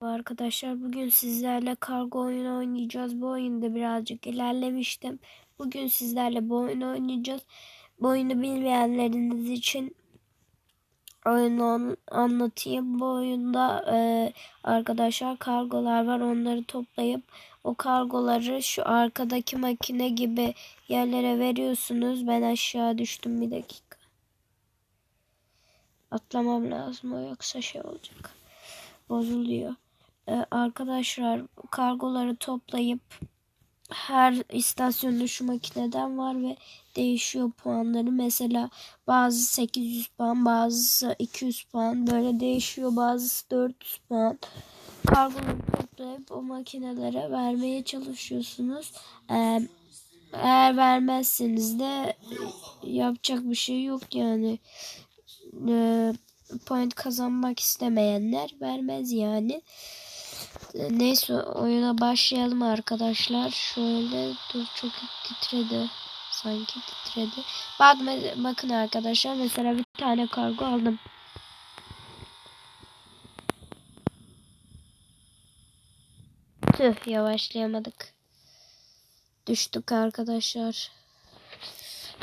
Arkadaşlar bugün sizlerle kargo oyunu oynayacağız. Bu oyunda birazcık ilerlemiştim. Bugün sizlerle bu oyunu oynayacağız. Bu oyunu bilmeyenleriniz için oyunu anlatayım. Bu oyunda e, arkadaşlar kargolar var. Onları toplayıp o kargoları şu arkadaki makine gibi yerlere veriyorsunuz. Ben aşağı düştüm bir dakika. Atlamam lazım o yoksa şey olacak. Bozuluyor. Ee, arkadaşlar kargoları toplayıp her istasyonda şu makineden var ve değişiyor puanları. Mesela bazı 800 puan, bazısı 200 puan böyle değişiyor. Bazısı 400 puan. Kargoları toplayıp o makinelere vermeye çalışıyorsunuz. Eğer vermezseniz de yapacak bir şey yok yani. Ee, point kazanmak istemeyenler vermez yani. Neyse oyuna başlayalım arkadaşlar. Şöyle dur çok titredi. Sanki titredi. Bak bakın arkadaşlar mesela bir tane kargo aldım. Tüh yavaşlayamadık. Düştük arkadaşlar.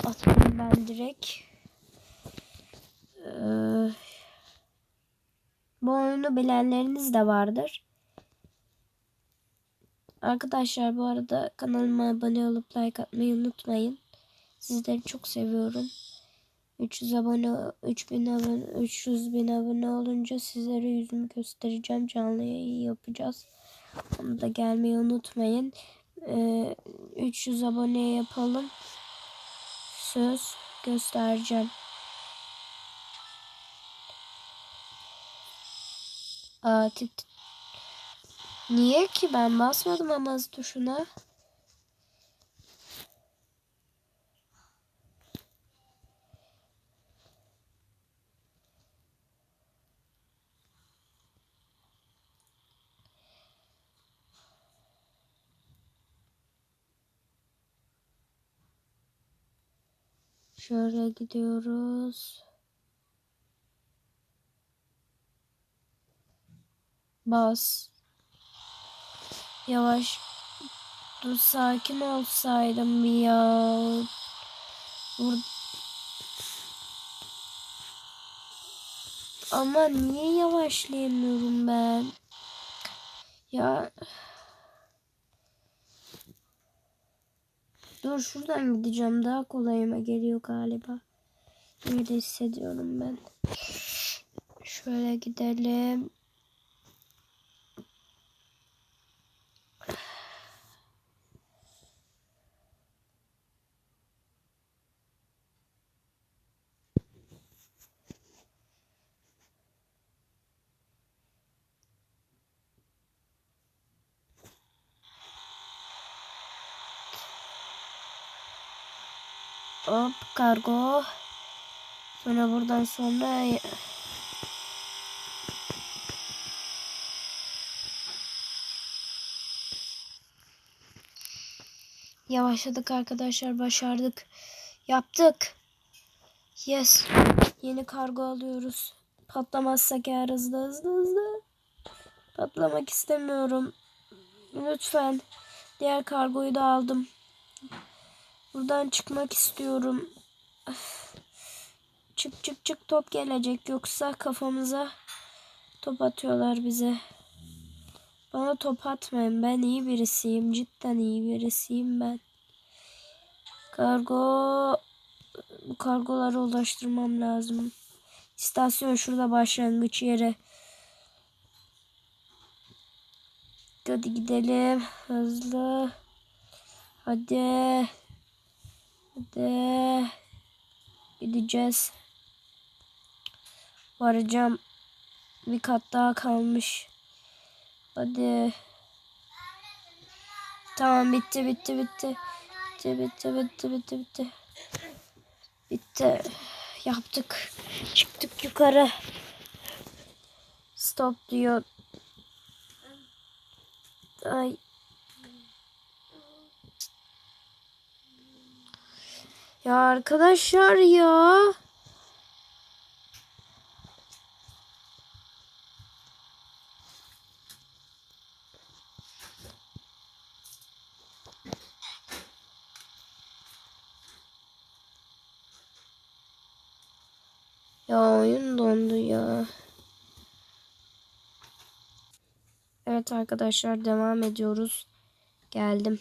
Atladım ben direkt. Ee, bu oyunu bilenleriniz de vardır. Arkadaşlar bu arada kanalıma abone olup like atmayı unutmayın. Sizleri çok seviyorum. 300 abone 3000 abone 300 bin abone olunca sizlere yüzümü göstereceğim. Canlı yayın yapacağız. Onu da gelmeyi unutmayın. Ee, 300 abone yapalım. Söz göstereceğim. Aa, tit Niye ki ben basmadım ama tuşuna? Şöyle gidiyoruz. Bas. Yavaş. Dur sakin olsaydım ya. Vur. Ama niye yavaşlayamıyorum ben? Ya. Dur şuradan gideceğim. Daha kolayıma geliyor galiba. Öyle hissediyorum ben. Şöyle gidelim. Hop kargo. Sonra buradan sonra Yavaşladık arkadaşlar başardık. Yaptık. Yes. Yeni kargo alıyoruz. Patlamazsak eğer hızlı hızlı hızlı. Patlamak istemiyorum. Lütfen. Diğer kargoyu da aldım. Buradan çıkmak istiyorum. Çık çık çık top gelecek yoksa kafamıza top atıyorlar bize. Bana top atmayın. Ben iyi birisiyim. Cidden iyi birisiyim ben. Kargo bu kargoları ulaştırmam lazım. İstasyon şurada başlangıç yeri. Hadi gidelim. Hızlı. Hadi. Hadi. Gideceğiz. Varacağım. Bir kat daha kalmış. Hadi. Tamam bitti bitti bitti. Bitti bitti bitti bitti bitti. Bitti. Yaptık. Çıktık yukarı. Stop diyor. Ay. Ya arkadaşlar ya. Ya oyun dondu ya. Evet arkadaşlar devam ediyoruz. Geldim.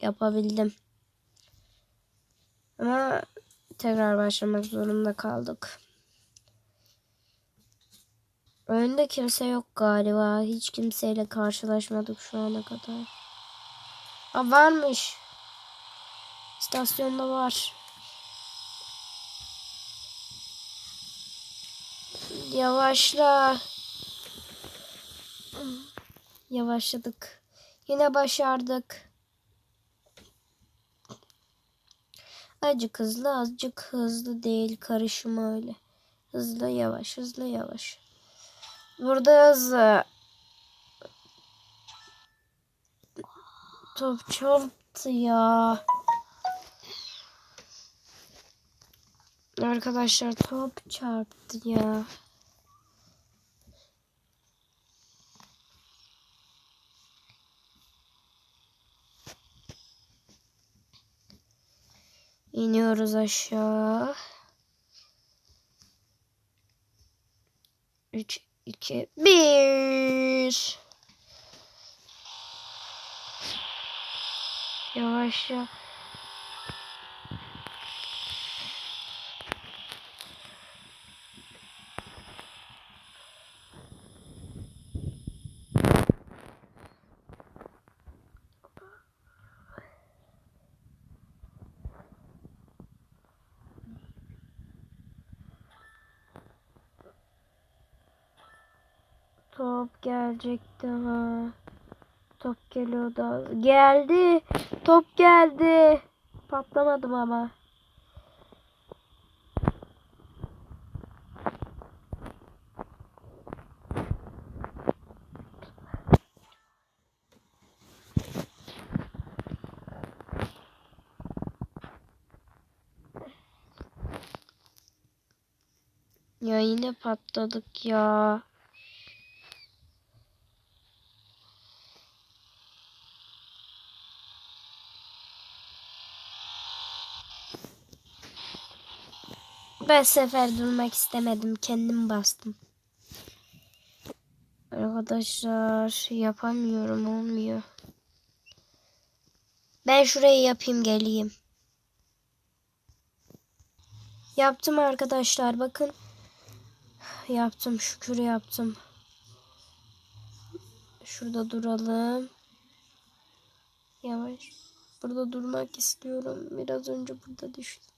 Yapabildim. Ama tekrar başlamak zorunda kaldık. Önde kimse yok galiba. Hiç kimseyle karşılaşmadık şu ana kadar. Ha varmış. İstasyonda var. Yavaşla. Yavaşladık. Yine başardık. Azıcık hızlı, azıcık hızlı değil. Karışımı öyle. Hızlı, yavaş, hızlı, yavaş. Burada hızlı. Top çarptı ya. Arkadaşlar top çarptı ya. İniyoruz aşağı. 3, 2, 1. Yavaşça. Top gelecekti ha. Top geliyordu. Geldi. Top geldi. Patlamadım ama. Ya yine patladık ya. Ben sefer durmak istemedim. Kendim bastım. Arkadaşlar yapamıyorum olmuyor. Ben şurayı yapayım geleyim. Yaptım arkadaşlar bakın. Yaptım şükür yaptım. Şurada duralım. Yavaş. Burada durmak istiyorum. Biraz önce burada düştüm.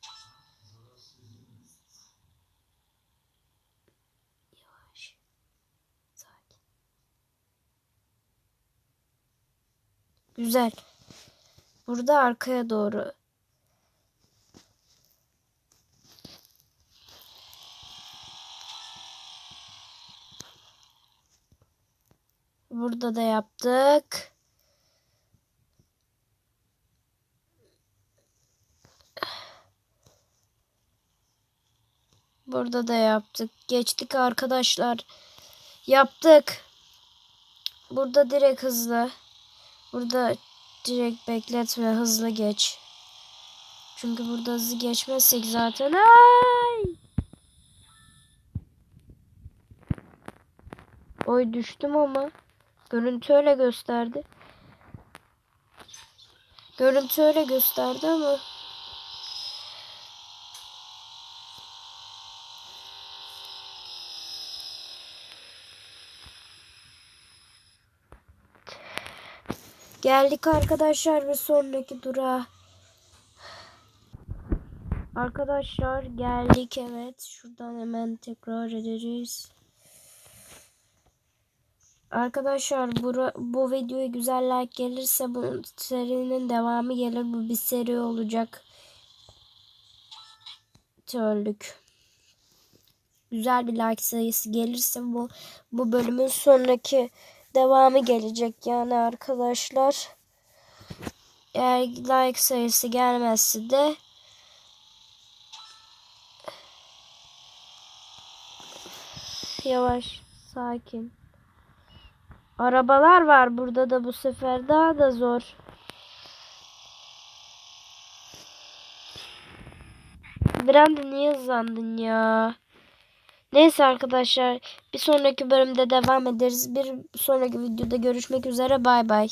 Güzel. Burada arkaya doğru. Burada da yaptık. Burada da yaptık. Geçtik arkadaşlar. Yaptık. Burada direkt hızlı. Burada direkt bekletme hızlı geç. Çünkü burada hızlı geçmezsek zaten ay. Oy düştüm ama görüntü öyle gösterdi. Görüntü öyle gösterdi ama Geldik arkadaşlar bir sonraki durağa. Arkadaşlar geldik evet. Şuradan hemen tekrar edeceğiz. Arkadaşlar bu, bu videoya güzel like gelirse bu serinin devamı gelir. Bu bir seri olacak. Törlük. Güzel bir like sayısı gelirse bu bu bölümün sonraki devamı gelecek yani arkadaşlar. Eğer like sayısı gelmezse de yavaş sakin. Arabalar var burada da bu sefer daha da zor. Brandon niye hızlandın ya? Neyse arkadaşlar bir sonraki bölümde devam ederiz. Bir sonraki videoda görüşmek üzere bay bay.